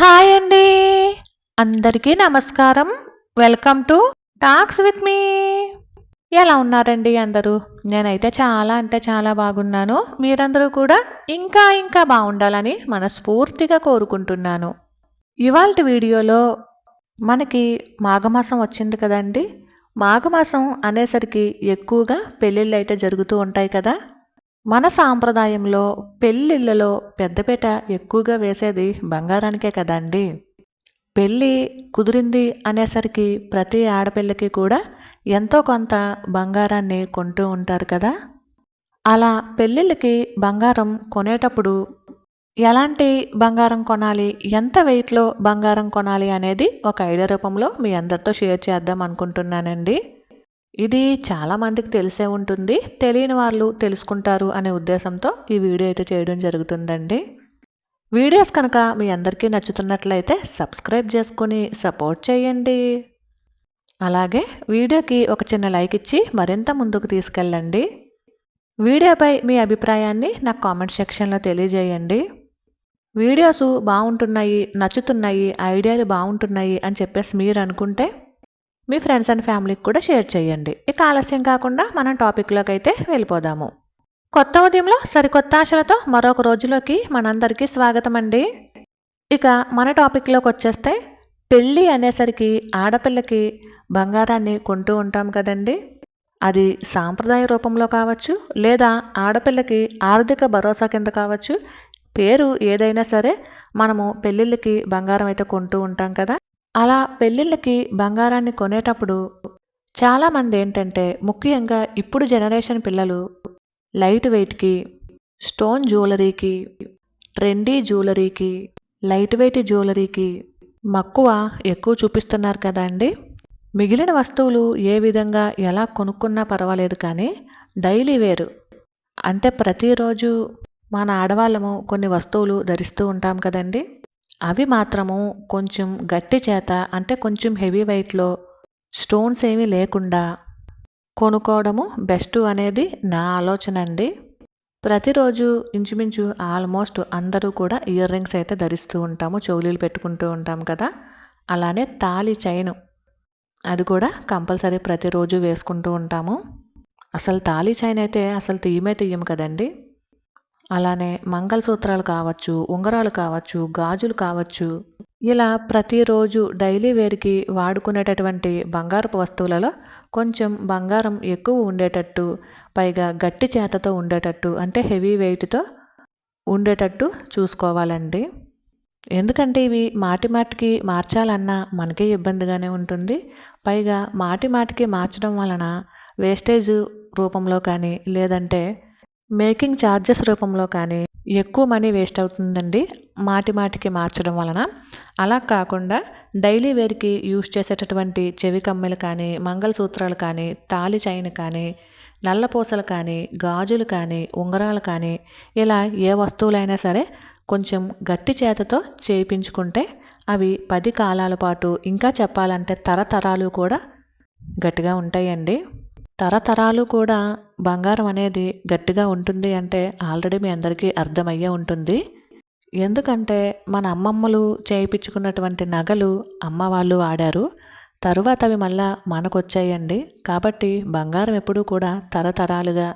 Hi అండి. అందరికీ నమస్కారం. Welcome to talks with me. ఎలా ఉన్నారండి అందరూ? నేనైతే చాలా అంటే చాలా బాగున్నాను. మీరందరూ కూడా ఇంకా ఇంకా బాగుండాలని మనస్ఫూర్తిగా కోరుకుంటున్నాను. ఇవాళ వీడియోలో మనకి మాఘమాసం వచ్చింది కదండి. మాఘమాసం అనేసరికి ఎక్కువగా పెళ్ళిళ్ళు అయితే జరుగుతూ ఉంటాయి కదా. మన సాంప్రదాయంలో పెళ్ళిళ్ళలో పెద్దపీట ఎక్కువగా వేసేది బంగారానికే కదండి. పెళ్ళి కుదిరింది అనేసరికి ప్రతి ఆడపిల్లకి కూడా ఎంతో కొంత బంగారాన్ని కొంటూ ఉంటారు కదా. అలా పెళ్ళిళ్ళకి బంగారం కొనేటప్పుడు ఎలాంటి బంగారం కొనాలి ఎంత వెయిట్లో బంగారం కొనాలి అనేది ఒక ఐడియా రూపంలో మీ అందరితో షేర్ చేద్దాం అనుకుంటున్నానండి. ఇది చాలామందికి తెలిసే ఉంటుంది. తెలియని వాళ్ళు తెలుసుకుంటారు అనే ఉద్దేశంతో ఈ వీడియో అయితే చేయడం జరుగుతుందండి. వీడియోస్ కనుక మీ అందరికీ నచ్చుతున్నట్లయితే సబ్స్క్రైబ్ చేసుకుని సపోర్ట్ చేయండి. అలాగే వీడియోకి ఒక చిన్న లైక్ ఇచ్చి మరింత ముందుకు తీసుకెళ్ళండి. వీడియోపై మీ అభిప్రాయాన్ని నాకు కామెంట్ సెక్షన్లో తెలియజేయండి. వీడియోస్ బాగుంటున్నాయి నచ్చుతున్నాయి ఐడియాలు బాగుంటున్నాయి అని చెప్పేసి మీరు అనుకుంటే మీ ఫ్రెండ్స్ అండ్ ఫ్యామిలీకి కూడా షేర్ చేయండి. ఇక ఆలస్యం కాకుండా మనం టాపిక్లోకి అయితే వెళ్ళిపోదాము. కొత్త ఉదయంలో సరికొత్త ఆశలతో మరొక రోజులోకి మనందరికీ స్వాగతం అండి. ఇక మన టాపిక్లోకి వచ్చేస్తే పెళ్ళి అనేసరికి ఆడపిల్లకి బంగారాన్ని కొంటూ ఉంటాం కదండి. అది సాంప్రదాయ రూపంలో కావచ్చు లేదా ఆడపిల్లకి ఆర్థిక భరోసా కింద కావచ్చు పేరు ఏదైనా సరే మనము పెళ్ళిళ్ళకి బంగారం అయితే కొంటూ ఉంటాం కదా. అలా పెళ్ళిళ్ళకి బంగారాన్ని కొనేటప్పుడు చాలామంది ఏంటంటే ముఖ్యంగా ఇప్పుడు జనరేషన్ పిల్లలు లైట్ వెయిట్కి స్టోన్ జ్యువెలరీకి ట్రెండీ జ్యువెలరీకి లైట్ వెయిట్ జ్యువెలరీకి మక్కువ ఎక్కువ చూపిస్తున్నారు కదా అండి. మిగిలిన వస్తువులు ఏ విధంగా ఎలా కొనుక్కున్నా పర్వాలేదు కానీ డైలీ వేరు. అంటే ప్రతిరోజు మన ఆడవాళ్ళము కొన్ని వస్తువులు ధరిస్తూ ఉంటాం కదండి. అవి మాత్రము కొంచెం గట్టి చేత అంటే కొంచెం హెవీ వెయిట్లో స్టోన్స్ ఏమీ లేకుండా కొనుక్కోవడము బెస్ట్ అనేది నా ఆలోచన అండి. ప్రతిరోజు ఇంచుమించు ఆల్మోస్ట్ అందరూ కూడా ఇయర్ రింగ్స్ అయితే ధరిస్తూ ఉంటాము చెవులీలు పెట్టుకుంటూ ఉంటాం కదా. అలానే తాళి చైను అది కూడా కంపల్సరీ ప్రతిరోజు వేసుకుంటూ ఉంటాము. అసలు తాళి చైన్ అయితే అసలు తీయమే తీయము కదండి. అలానే మంగళసూత్రాలు కావచ్చు ఉంగరాలు కావచ్చు గాజులు కావచ్చు. ఇలా ప్రతిరోజు డైలీ వేర్కి వాడుకునేటటువంటి బంగారపు వస్తువులలో కొంచెం బంగారం ఎక్కువ ఉండేటట్టు పైగా గట్టి చేతతో ఉండేటట్టు అంటే హెవీ వెయిట్తో ఉండేటట్టు చూసుకోవాలండి. ఎందుకంటే ఇవి మాటి మాటికి మార్చాలన్నా మనకే ఇబ్బందిగానే ఉంటుంది. పైగా మాటి మాటికి మార్చడం వలన వేస్టేజ్ రూపంలో కానీ లేదంటే మేకింగ్ ఛార్జెస్ రూపంలో కానీ ఎక్కువ మనీ వేస్ట్ అవుతుందండి మాటి మాటికి మార్చడం వలన. అలా కాకుండా డైలీ వేర్కి యూజ్ చేసేటటువంటి చెవి కమ్మెలు కానీ మంగళసూత్రాలు కానీ తాలి చైన్ కానీ నల్లపూసలు కానీ గాజులు కానీ ఉంగరాలు కానీ ఇలా ఏ వస్తువులైనా సరే కొంచెం గట్టి చేతతో చేయించుకుంటే అవి పది కాలాల పాటు ఇంకా చెప్పాలంటే తరతరాలు కూడా గట్టిగా ఉంటాయండి. తరతరాలు కూడా బంగారం అనేది గట్టిగా ఉంటుంది అంటే ఆల్రెడీ మీ అందరికీ అర్థమయ్యే ఉంటుంది. ఎందుకంటే మన అమ్మమ్మలు చేయించుకున్నటువంటి నగలు అమ్మ వాళ్ళు వాడారు తరువాత అవి మళ్ళా మనకొచ్చాయండి. కాబట్టి బంగారం ఎప్పుడూ కూడా తరతరాలుగా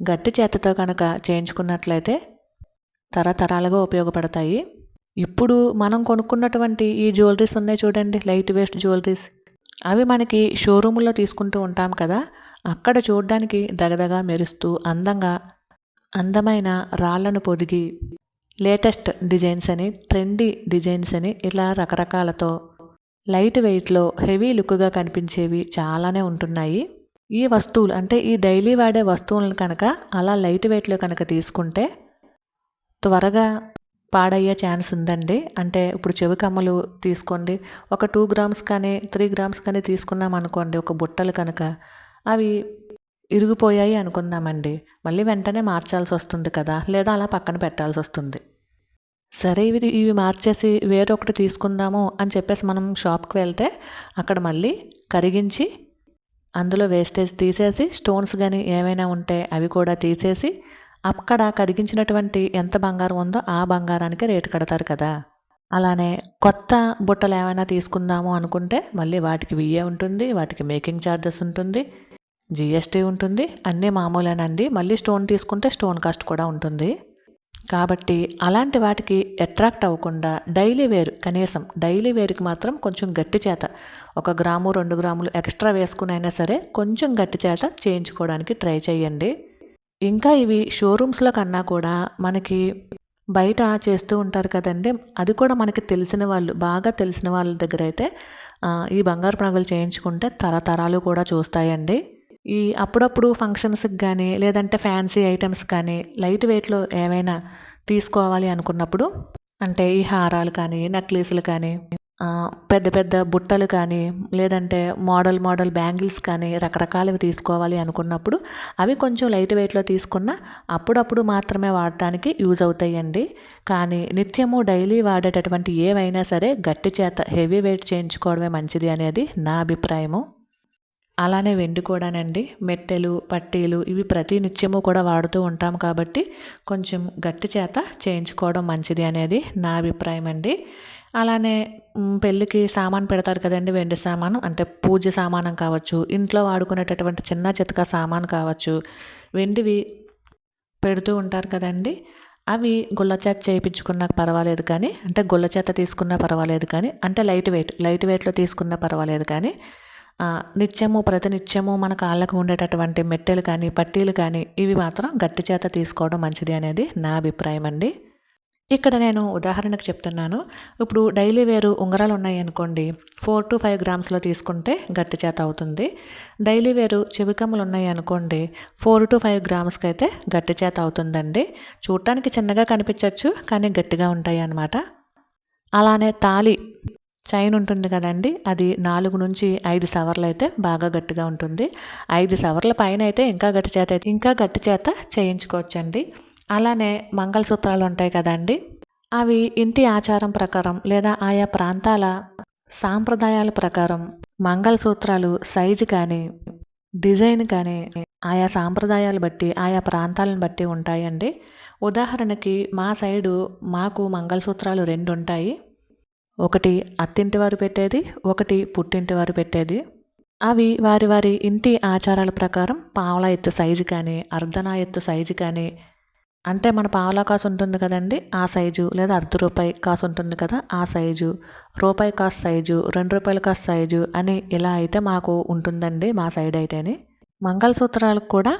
గట్టి చేతతో కనుక చేయించుకున్నట్లయితే తరతరాలుగా ఉపయోగపడతాయి. ఇప్పుడు మనం కొనుక్కున్నటువంటి ఈ జ్యువెలరీస్ ఉన్నాయి చూడండి లైట్ వెయిట్ జ్యువెలరీస్. అవి మనకి షోరూముల్లో తీసుకుంటూ ఉంటాం కదా అక్కడ చూడడానికి దగదగా మెరుస్తూ అందంగా అందమైన రాళ్ళను పొదిగి లేటెస్ట్ డిజైన్స్ అని ట్రెండీ డిజైన్స్ అని ఇలా రకరకాలతో లైట్ వెయిట్లో హెవీ లుక్గా కనిపించేవి చాలానే ఉంటున్నాయి. ఈ వస్తువులు అంటే ఈ డైలీ వాడే వస్తువులను కనుక అలా లైట్ వెయిట్లో కనుక తీసుకుంటే త్వరగా పాడయ్యే ఛాన్స్ ఉందండి. అంటే ఇప్పుడు చెవి కమ్మలు తీసుకోండి. ఒక టూ గ్రామ్స్ కానీ త్రీ గ్రామ్స్ కానీ తీసుకున్నాం అనుకోండి ఒక బుట్టలు కనుక అవి ఇరిగిపోయాయి అనుకుందామండి. మళ్ళీ వెంటనే మార్చాల్సి వస్తుంది కదా. లేదా అలా పక్కన పెట్టాల్సి వస్తుంది. సరే ఇవి ఇవి మార్చేసి వేరొకటి తీసుకుందాము అని చెప్పేసి మనం షాప్కి వెళ్తే అక్కడ మళ్ళీ కరిగించి అందులో వేస్టేజ్ తీసేసి స్టోన్స్ కానీ ఏమైనా ఉంటే అవి కూడా తీసేసి అక్కడ కరిగించినటువంటి ఎంత బంగారం ఉందో ఆ బంగారానికి రేటు కడతారు కదా. అలానే కొత్త బుట్టలు ఏమైనా తీసుకుందాము అనుకుంటే మళ్ళీ వాటికి విఏ ఉంటుంది వాటికి మేకింగ్ ఛార్జెస్ ఉంటుంది జిఎస్టీ ఉంటుంది అన్నీ మామూలేనండి. మళ్ళీ స్టోన్ తీసుకుంటే స్టోన్ కాస్ట్ కూడా ఉంటుంది. కాబట్టి అలాంటి వాటికి అట్రాక్ట్ అవ్వకుండా డైలీ వేర్ కనీసం డైలీ వేర్కి మాత్రం కొంచెం గట్టి చేత ఒక గ్రాము రెండు గ్రాములు ఎక్స్ట్రా వేసుకుని అయినా సరే కొంచెం గట్టి చేత చేయించుకోవడానికి ట్రై చేయండి. ఇంకా ఇవి షోరూమ్స్లో కన్నా కూడా మనకి బయట చేస్తూ ఉంటారు కదండి. అది కూడా మనకి తెలిసిన వాళ్ళు బాగా తెలిసిన వాళ్ళ దగ్గర అయితే ఈ బంగారు పనగలు చేయించుకుంటే తరతరాలు కూడా చూస్తాయండి. ఈ అప్పుడప్పుడు ఫంక్షన్స్కి కానీ లేదంటే ఫ్యాన్సీ ఐటమ్స్ కానీ లైట్ వెయిట్లో ఏమైనా తీసుకోవాలి అనుకున్నప్పుడు అంటే ఈ హారాలు కానీ నెక్లెస్లు కానీ పెద్ద పెద్ద బుట్టలు కానీ లేదంటే మోడల్ మోడల్ బ్యాంగిల్స్ కానీ రకరకాలవి తీసుకోవాలి అనుకున్నప్పుడు అవి కొంచెం లైట్ వెయిట్లో తీసుకున్న అప్పుడప్పుడు మాత్రమే వాడటానికి యూజ్ అవుతాయండి. కానీ నిత్యము డైలీ వాడేటటువంటి ఏవైనా సరే గట్టి చేత హెవీ వెయిట్ చేయించుకోవడమే మంచిది అనేది నా అభిప్రాయము. అలానే వెండి కూడానండి మెట్టెలు పట్టీలు ఇవి ప్రతి నిత్యము కూడా వాడుతూ ఉంటాం కాబట్టి కొంచెం గట్టి చేత చేయించుకోవడం మంచిది అనేది నా అభిప్రాయం అండి అలానే పెళ్ళికి సామాన్ పెడతారు కదండి వెండి సామాను. అంటే పూజ సామానం కావచ్చు ఇంట్లో వాడుకునేటటువంటి చిన్న చితక సామాన్ కావచ్చు వెండివి పెడుతూ ఉంటారు కదండి. అవి గుళ్ళ చేత చేయించుకున్నా పర్వాలేదు కానీ అంటే గుళ్ళ చేత తీసుకున్నా పర్వాలేదు కానీ అంటే లైట్ వెయిట్ లైట్ వెయిట్లో తీసుకున్నా పర్వాలేదు కానీ నిత్యము ప్రతి నిత్యము మన కాళ్ళకు ఉండేటటువంటి మెట్టెలు కానీ పట్టీలు కానీ ఇవి మాత్రం గట్టి చేత తీసుకోవడం మంచిది అనేది నా అభిప్రాయం అండి. ఇక్కడ నేను ఉదాహరణకు చెప్తున్నాను. ఇప్పుడు డైలీ వేరు ఉంగరాలు ఉన్నాయి అనుకోండి. ఫోర్ టు ఫైవ్ గ్రామ్స్లో తీసుకుంటే గట్టి చేత అవుతుంది. డైలీ వేరు చెవికమ్మలు ఉన్నాయి అనుకోండి. ఫోర్ టు ఫైవ్ గ్రామ్స్కి అయితే గట్టి చేత అవుతుందండి. చూడటానికి చిన్నగా కనిపించవచ్చు కానీ గట్టిగా ఉంటాయి అన్నమాట. అలానే తాళి చైన్ ఉంటుంది కదండి. అది నాలుగు నుంచి ఐదు సవర్లు అయితే బాగా గట్టిగా ఉంటుంది. ఐదు సవర్ల పైన అయితే ఇంకా గట్టి చేత అయితే ఇంకా గట్టి చేత చేయించుకోవచ్చండి. అలానే మంగళసూత్రాలు ఉంటాయి కదండి. అవి ఇంటి ఆచారం ప్రకారం లేదా ఆయా ప్రాంతాల సాంప్రదాయాల ప్రకారం మంగళసూత్రాలు సైజు కానీ డిజైన్ కానీ ఆయా సాంప్రదాయాలు బట్టి ఆయా ప్రాంతాలను బట్టి ఉంటాయండి. ఉదాహరణకి మా సైడు మాకు మంగళసూత్రాలు రెండు ఉంటాయి ఒకటి అత్తింటి వారు పెట్టేది ఒకటి పుట్టింటి వారు పెట్టేది. అవి వారి వారి ఇంటి ఆచారాల ప్రకారం పావలా ఎత్తు సైజు కానీ అర్ధనా ఎత్తు సైజు కానీ అంటే మన పావలా కాసు ఉంటుంది కదండి ఆ సైజు. లేదా అర్ధ రూపాయి కాసు ఉంటుంది కదా ఆ సైజు. రూపాయి కాసు సైజు రెండు రూపాయల కాసు సైజు అని ఇలా అయితే మాకు ఉంటుందండి మా సైడ్ అయితేనే. మంగళసూత్రాలకు కూడా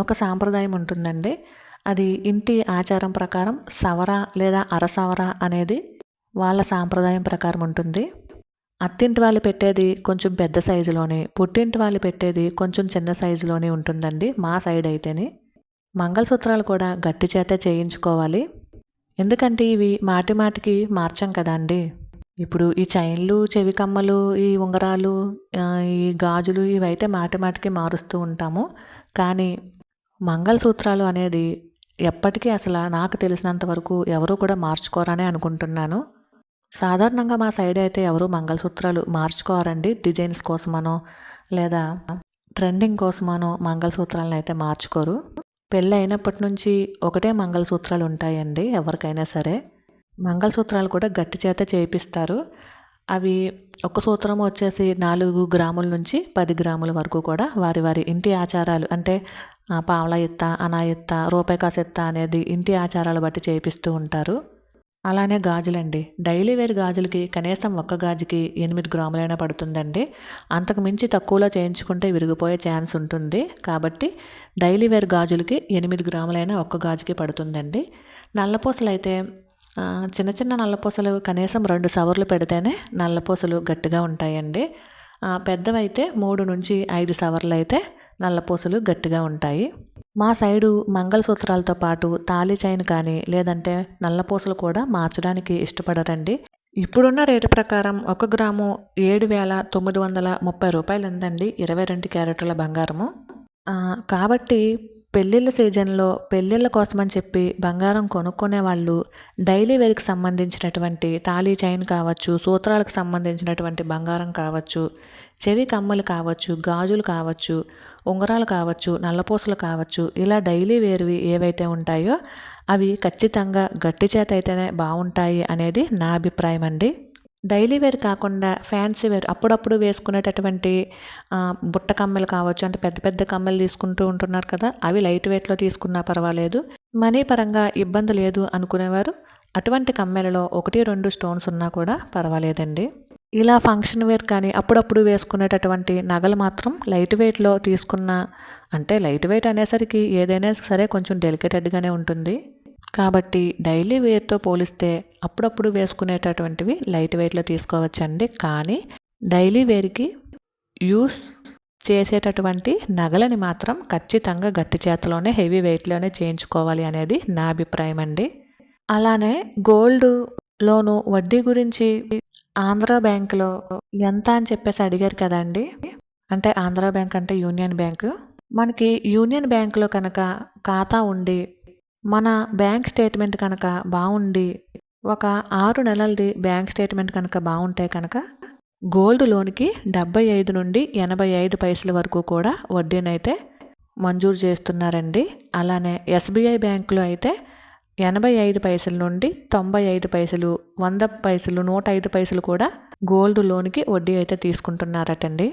ఒక సాంప్రదాయం ఉంటుందండి. అది ఇంటి ఆచారం ప్రకారం సవర లేదా అరసవర అనేది వాళ్ళ సాంప్రదాయం ప్రకారం ఉంటుంది. అత్తింటి వాళ్ళు పెట్టేది కొంచెం పెద్ద సైజులోనే పుట్టింటి వాళ్ళు పెట్టేది కొంచెం చిన్న సైజులోనే ఉంటుందండి మా సైడ్ అయితేనే. మంగళసూత్రాలు కూడా గట్టి చేత చేయించుకోవాలి. ఎందుకంటే ఇవి మాటి మాటికి మార్చం కదా అండి. ఇప్పుడు ఈ చైన్లు చెవి కమ్మలు ఈ ఉంగరాలు ఈ గాజులు ఇవైతే మాటి మాటికి మారుస్తూ ఉంటాము. కానీ మంగళసూత్రాలు అనేది ఎప్పటికీ అసలు నాకు తెలిసినంత వరకు ఎవరు కూడా మార్చుకోరనే అనుకుంటున్నాను. సాధారణంగా మా సైడ్ అయితే ఎవరు మంగళసూత్రాలు మార్చుకోరండి. డిజైన్స్ కోసమనో లేదా ట్రెండింగ్ కోసమనో మంగళసూత్రాలను అయితే మార్చుకోరు. పెళ్ళి అయినప్పటి నుంచి ఒకటే మంగళసూత్రాలు ఉంటాయండి ఎవరికైనా సరే. మంగళసూత్రాలు కూడా గట్టి చేత చేయిస్తారు అవి ఒక సూత్రం వచ్చేసి నాలుగు గ్రాముల నుంచి పది గ్రాముల వరకు కూడా వారి వారి ఇంటి ఆచారాలు అంటే పావల ఎత్త అనా ఎత్త రూపాయి కాసెత్త అనేది ఇంటి ఆచారాలు బట్టి చేయిస్తూ ఉంటారు. అలానే గాజులండి. డైలీ వేర్ గాజులకి కనీసం ఒక్క గాజుకి ఎనిమిది గ్రాములైనా పడుతుందండి. అంతకు మించి తక్కువలో చేయించుకుంటే విరిగిపోయే ఛాన్స్ ఉంటుంది. కాబట్టి డైలీ వేర్ గాజులకి ఎనిమిది గ్రాములైనా ఒక్క గాజుకి పడుతుందండి. నల్లపూసలు అయితే చిన్న చిన్న నల్లపూసలు కనీసం రెండు సవర్లు పెడితేనే నల్లపూసలు గట్టిగా ఉంటాయండి. పెద్దవైతే మూడు నుంచి ఐదు సవర్లు అయితే నల్లపూసలు గట్టిగా ఉంటాయి. మా సైడు మంగళసూత్రాలతో పాటు తాళి చైన్ కానీ లేదంటే నల్లపూసలు కూడా మార్చడానికి ఇష్టపడరండి. ఇప్పుడున్న రేటు ప్రకారం ఒక గ్రాము ఏడు వేల తొమ్మిది వందల ముప్పై రూపాయలు ఉందండి. ఇరవై రెండు క్యారెట్ల బంగారము. కాబట్టి పెళ్ళిళ్ళ సీజన్లో పెళ్ళిళ్ళ కోసమని చెప్పి బంగారం కొనుక్కునే వాళ్ళు డైలీ వేర్కి సంబంధించినటువంటి తాళీ చైన్ కావచ్చు సూత్రాలకు సంబంధించినటువంటి బంగారం కావచ్చు చెవి కమ్మలు కావచ్చు గాజులు కావచ్చు ఉంగరాలు కావచ్చు నల్లపూసలు కావచ్చు ఇలా డైలీ వేర్వి ఏవైతే ఉంటాయో అవి ఖచ్చితంగా గట్టి చేత అయితేనే బాగుంటాయి అనేది నా అభిప్రాయం అండి. డైలీ వేర్ కాకుండా ఫ్యాన్సీ వేర్ అప్పుడప్పుడు వేసుకునేటటువంటి బుట్ట కమ్మలు కావచ్చు అంటే పెద్ద పెద్ద కమ్మలు తీసుకుంటూ ఉంటున్నారు కదా అవి లైట్ వెయిట్లో తీసుకున్నా పర్వాలేదు. మనీ పరంగా ఇబ్బంది లేదు అనుకునేవారు. అటువంటి కమ్మెలలో ఒకటి రెండు స్టోన్స్ ఉన్నా కూడా పర్వాలేదండి. ఇలా ఫంక్షన్ వేర్ కానీ అప్పుడప్పుడు వేసుకునేటటువంటి నగలు మాత్రం లైట్ వెయిట్లో తీసుకున్న అంటే లైట్ వెయిట్ అనేసరికి ఏదైనా సరే కొంచెం డెలికేటెడ్గానే ఉంటుంది. కాబట్టి డైలీ వేర్తో పోలిస్తే అప్పుడప్పుడు వేసుకునేటటువంటివి లైట్ వెయిట్లో తీసుకోవచ్చండి. కానీ డైలీ వేర్కి యూస్ చేసేటటువంటి నగలని మాత్రం ఖచ్చితంగా గట్టి చేతలోనే హెవీ వెయిట్లోనే చేయించుకోవాలి అనేది నా అభిప్రాయం అండి. అలానే గోల్డ్ లోను వడ్డీ గురించి ఆంధ్ర బ్యాంకులో ఎంత అని చెప్పేసి అడిగారు కదండి. అంటే ఆంధ్ర బ్యాంక్ అంటే యూనియన్ బ్యాంకు. మనకి యూనియన్ బ్యాంకులో కనుక ఖాతా ఉండి మన బ్యాంక్ స్టేట్మెంట్ కనుక బాగుండి ఒక ఆరు నెలలది బ్యాంక్ స్టేట్మెంట్ కనుక బాగుంటే కనుక గోల్డ్ లోన్కి డెబ్బై ఐదు నుండి ఎనభై ఐదు పైసల వరకు కూడా వడ్డీనైతే మంజూరు చేస్తున్నారండి. అలానే ఎస్బీఐ బ్యాంకులో అయితే ఎనభై ఐదు పైసల నుండి తొంభై ఐదు పైసలు వంద పైసలు నూట ఐదు పైసలు కూడా గోల్డ్ లోన్కి వడ్డీ అయితే తీసుకుంటున్నారటండి.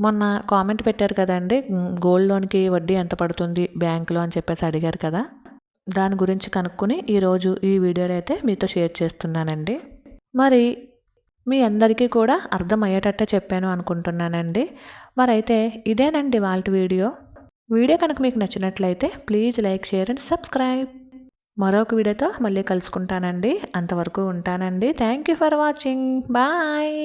మొన్న కామెంట్ పెట్టారు కదండి గోల్డ్ లోన్కి వడ్డీ ఎంత పడుతుంది బ్యాంకులో? అని చెప్పేసి అడిగారు కదా. దాని గురించి కనుక్కొని ఈరోజు ఈ వీడియోలో అయితే మీతో షేర్ చేస్తున్నానండి. మరి మీ అందరికీ కూడా అర్థమయ్యేటట్టే చెప్పాను అనుకుంటున్నానండి. మరి అయితే ఇదేనండి వాళ్ళ వీడియో. వీడియో కనుక మీకు నచ్చినట్లయితే please like share and subscribe. మరొక వీడియోతో మళ్ళీ కలుసుకుంటానండి. అంతవరకు ఉంటానండి. Thank you for watching. Bye.